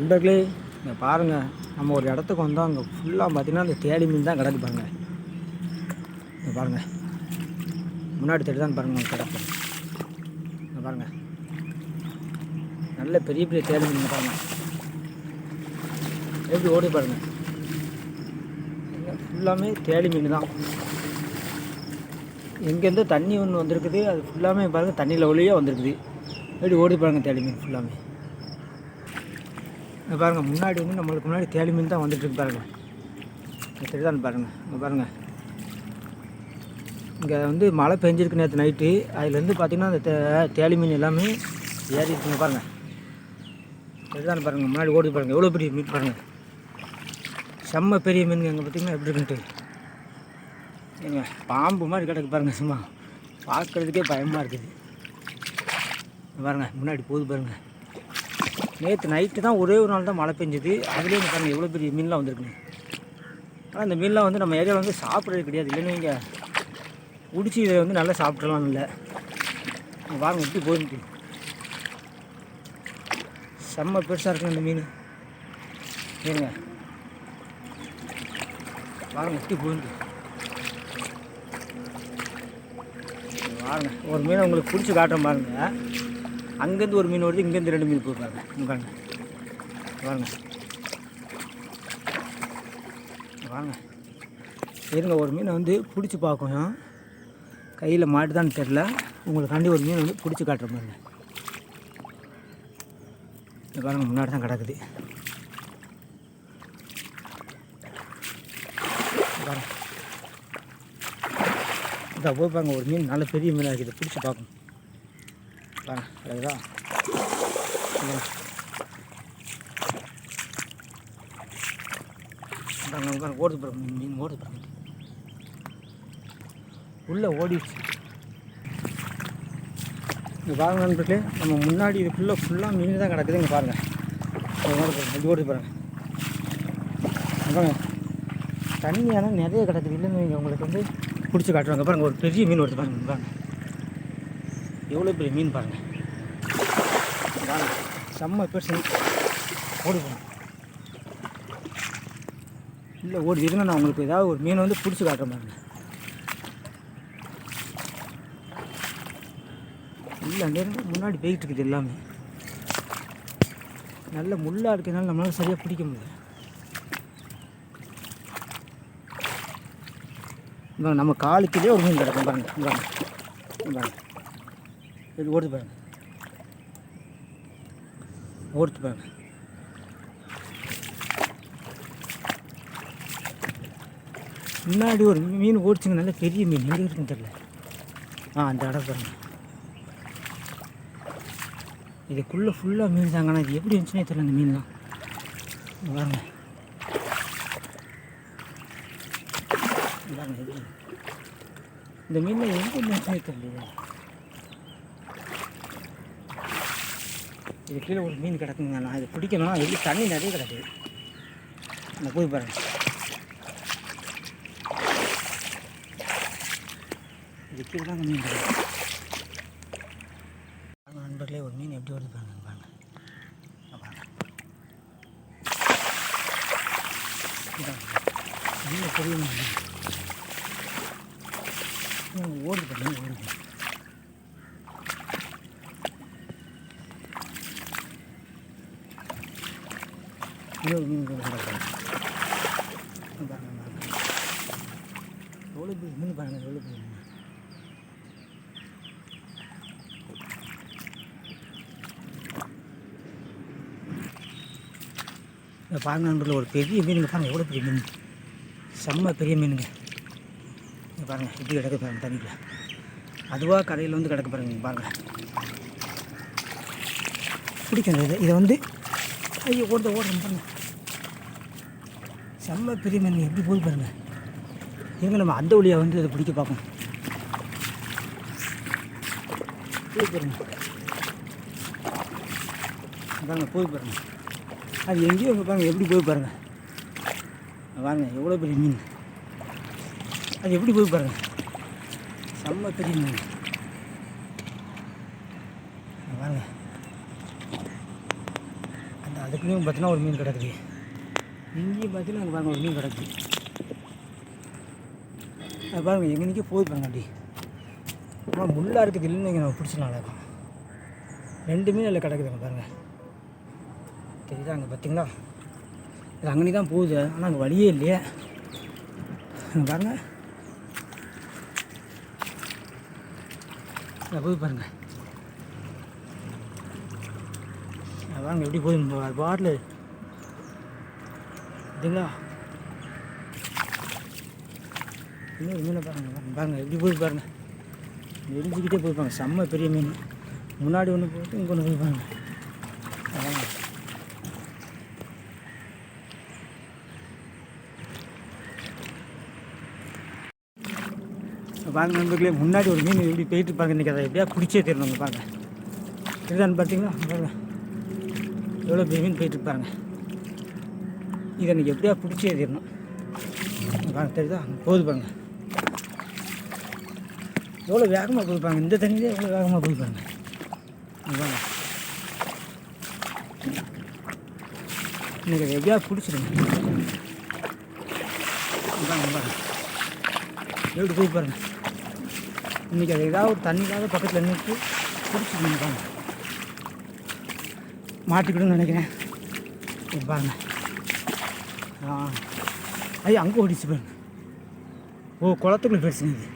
நண்பர்களே இங்கே பாருங்கள் நம்ம ஒரு இடத்துக்கு வந்தோம். அங்கே ஃபுல்லாக பார்த்திங்கன்னா அந்த தேடி மீன் தான் கிடக்கு பாருங்கள் இங்கே பாருங்கள் முன்னாடி தேடி தான் பாருங்கள் கிடக்கு. இங்கே பாருங்கள் நல்ல பெரிய பெரிய தேடி மீன் பாருங்கள் எப்படி ஓடி பாருங்கள் ஃபுல்லாமே தேடி மீன் தான். எங்கேருந்து தண்ணி ஒன்று வந்திருக்குது அது ஃபுல்லாமே பாருங்கள் தண்ணியில் ஒளியாக வந்திருக்குது. எப்படி ஓடி பாருங்கள் தேடி மீன் ஃபுல்லாமே இங்கே பாருங்கள் முன்னாடி வந்து நம்மளுக்கு முன்னாடி தேடி மீன் தான் வந்துட்டுருக்கு பாருங்கள் பாருங்கள் தான் பாருங்கள் இங்கே பாருங்கள் இங்கே வந்து மழை பெஞ்சிருக்கு நேற்று நைட்டு அதுலேருந்து பார்த்திங்கன்னா அந்த தே தேலி மீன் எல்லாமே ஏறி இருக்குங்க பாருங்கள் தெரியுதான் பாருங்கள் முன்னாடி ஓடி பாருங்கள் எவ்வளோ பெரிய மீன் பாருங்கள் செம்ம பெரிய மீன் அங்கே பார்த்தீங்கன்னா எப்படி இருக்குன்ட்டு. ஏங்க பாம்பு மாதிரி கிடக்கு பாருங்கள் சும்மா. பார்க்குறதுக்கே பயமாக இருக்குது. பாருங்கள் முன்னாடி போகுது பாருங்கள் நேற்று நைட்டு தான் ஒரே ஒரு நாள் தான் மழை பெஞ்சுது. அதுலேயே இங்க பாருங்க எவ்வளோ பெரிய மீன்லாம் வந்திருக்குங்க ஆனால் இந்த மீன்லாம் வந்து நம்ம ஏரியாவில் வந்து சாப்பிட்றது கிடையாது. இல்லைன்னு இங்கே உடிச்சு இதை வந்து நல்லா சாப்பிட்றலாம் இல்லை. வாங்க எப்படி போயிருக்கு. செம்ம பெருசாக இருக்குங்க இந்த மீன். ஏங்க வாங்க எப்படி போயிருந்து பாருங்க ஒரு மீனை உங்களுக்கு பிடிச்சி காட்டுறேன் பாருங்க. அங்கேருந்து ஒரு மீன் வருது இங்கேருந்து ரெண்டு மீன் போடுறாங்க. பாருங்க. வாங்க வாங்க இருங்க ஒரு மீனை வந்து பிடிச்சி பார்க்கணும். கையில் மாட்டுதான்னு தெரில உங்களுக்காண்டி ஒரு மீன் வந்து பிடிச்சி காட்டுற மாதிரி. இது பாருங்க முன்னாடி தான் கிடக்குது. இங்க பாருங்க. இதா போய் பாருங்க ஒரு மீன் நல்ல பெரிய மீனாக இருக்குது. பிடிச்சி பார்க்கணும். பாருங்க அழகுதா ஓடுது பாருங்க மீன், ஓடுது பாருங்க உள்ளே ஓடிடுச்சு இங்கே பாருங்க நண்பர்களே நம்ம முன்னாடி இதுக்குள்ளே ஃபுல்லாக மீன் தான் கிடக்குது இங்கே பாருங்கள் இது ஓடுது பாருங்கள் இங்க பாருங்க நிறைய கிடக்குது இல்லைன்னு உங்களுக்கு வந்து பிடிச்சி காட்டுறாங்க பாருங்கள் ஒரு பெரிய மீன் ஓடுது பாருங்க பாருங்கள் எவ்வளோ பெரிய மீன் பாருங்கள் செம்ம பெருசு. ஓடி போகணும் இல்லை ஓடி இருங்க நான் உங்களுக்கு ஏதாவது ஒரு மீன் வந்து பிடிச்சி காட்டுற பாருங்க இல்லை நேரம் முன்னாடி போய்கிட்டு இருக்குது எல்லாமே. நல்ல முள்ளாக இருக்கிறதுனால நம்மளால் சரியாக பிடிக்க முடியல. நம்ம காலுக்கிலே ஒரு மீன் கிடக்கும். பாருங்க பாருங்க பாருங்க இது ஓடுது பாருங்க. ஓடுத்து பாருங்க. முன்னாடி ஒரு மீன் ஓடிச்சுங்க நல்ல பெரிய மீன். எங்கே இருக்குன்னு தெரியல. ஆ அந்த இடம் பாருங்க. இதுக்குள்ளே ஃபுல்லாக மீன் தாங்க ஆனால் இது எப்படி இருந்துச்சுன்னே தெரியல அந்த மீன்லாம். இங்க பாருங்க. பாருங்க எப்படி இந்த மீன் எங்கே இருந்துச்சுன்னே தெரியல இது கீழே ஒரு மீன் கிடக்குங்க. நான் இதை பிடிக்கணும் எப்படி தண்ணி நிறைய கிடக்குது நான் போய் பாருங்க. இது கீழே தாங்க மீன் கிடக்கு. நண்பர்களே ஒரு மீன் எப்படி வருது பாருங்க பாருங்க. மீன் பெரிய மீன் ம், ஓடுது பாருங்க ஓடுது இன்னொரு மீன் கூட கிடக்கு. இங்க பாருங்க பாருங்க. எவ்வளோ பெரிய மீன் பாருங்க எவ்வளோ பெரிய இந்த பாருங்க நண்பர்களே ஒரு பெரிய மீனுங்க பாருங்கள் எவ்வளோ பெரிய மீன் செம்ம பெரிய மீனுங்க இங்கே பாருங்கள் இப்படி கிடக்க பாருங்க தண்ணியில் அதுவாக கடையில் வந்து கிடக்க பாருங்க நீங்கள் பாருங்கள் பிடிக்கும் இதை இதை வந்து ஐயோ ஓடுத ஓடுறேன் பாருங்கள் செம்ம பெரிய மீன் எப்படி போய் பாருங்க. இருங்க நம்ம அந்த வழியாக வந்து அதை பிடிக்க பார்ப்போம் போய் பாருங்க. பாருங்க போய் பாருங்க. அது எங்கேயோ இங்க பாருங்க எப்படி போய் பாருங்க. இங்க பாருங்க எவ்வளோ பெரிய மீன். அது எப்படி போய் பாருங்க. செம்ம பெரிய மீன். இங்க பாருங்க அந்த அதுக்குள்ளேயும் பார்த்தீங்கன்னா ஒரு மீன் கிடக்குது. இங்கேயும் பார்த்தீங்கன்னா அங்கே பாருங்க ஒரு மீன் கிடக்குது அது பாருங்க நிற்க போகுது பாருங்க அப்படி ஆனால் முள்ளாக இருக்குது இல்லைன்னு இங்கே நம்ம பிடிச்சலாம் இருக்கும். ரெண்டு மீன் அதில் கிடக்குதுங்க பாருங்கள் தெரியுதா அங்கே பார்த்தீங்களா? இது அங்கனி தான் போகுது ஆனால் அங்கே வழியே இல்லையே. அங்கே பாருங்க. அங்கே போய் பாருங்க. பாருங்க எப்படி போகுது பாட்டில். பார்த்தீங்களா இன்னொரு மீனை பாருங்க பாருங்க, பாருங்க எப்படி போய் பாருங்க எரிஞ்சுக்கிட்டே போய் செம்ம பெரிய மீன் முன்னாடி ஒன்று போட்டு இங்கே ஒன்று போய் பாருங்க அதாங்க பாருங்க நண்பர்களே முன்னாடி ஒரு மீன் எப்படி போயிட்டு பாருங்க இன்றைக்கி அதை எப்படியா பிடிச்சே தெரியணும் பாருங்க இதுதான் பார்த்தீங்களா பாருங்க எவ்வளோ பெரிய மீன் போயிட்டு பாருங்க இதை எனக்கு எப்படியா பிடிச்சே தெரியணும். தெரியுதா? போகுது பாருங்க. எவ்வளோ வேகமாக போய் பாருங்க. இந்த தண்ணியிலே எவ்வளோ வேகமாக போய் பாருங்க. அதை எப்படியா பிடிச்சிருங்க. எப்படி போய் பாருங்க. இன்றைக்கி அது ஏதாவது ஒரு தண்ணிக்காக பக்கத்தில் நின்று பிடிச்சிருங்க பாருங்க. மாட்டிக்கிடுன்னு நினைக்கிறேன். இங்க பாருங்க. ஐயா அங்கே ஓடிச்சு பாருங்க ஓ குளத்துக்குள்ள போயிடுச்சுங்க இது